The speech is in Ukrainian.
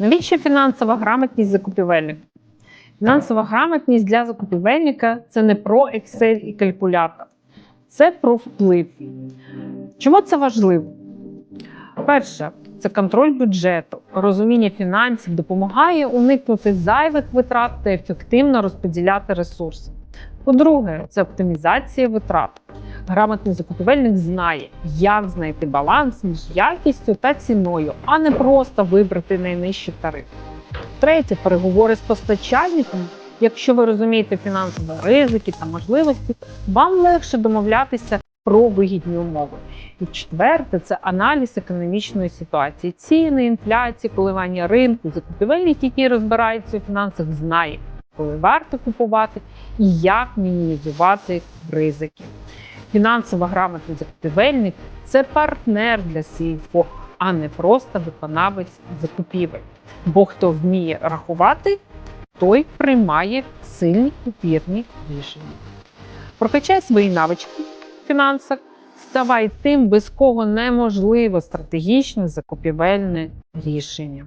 Навіщо фінансова грамотність закупівельника? Фінансова грамотність для закупівельника це не про Excel і калькулятор, це про вплив. Чому це важливо? Перше, це контроль бюджету, розуміння фінансів допомагає уникнути зайвих витрат та ефективно розподіляти ресурси. По-друге, це оптимізація витрат. Грамотний закупівельник знає, як знайти баланс між якістю та ціною, а не просто вибрати найнижчий тариф. Третє переговори з постачальником. Якщо ви розумієте фінансові ризики та можливості, вам легше домовлятися про вигідні умови. І четверте це аналіз економічної ситуації, ціни, інфляції, коливання ринку. Закупівельник, який розбирається у фінансах, знає, коли варто купувати і як мінімізувати ризики. Фінансово грамотний закупівельник це партнер для CFO, а не просто виконавець закупівель. Бо хто вміє рахувати, той приймає сильні вірні рішення. Прокачай свої навички в фінансах, ставай тим, без кого неможливо стратегічне закупівельне рішення.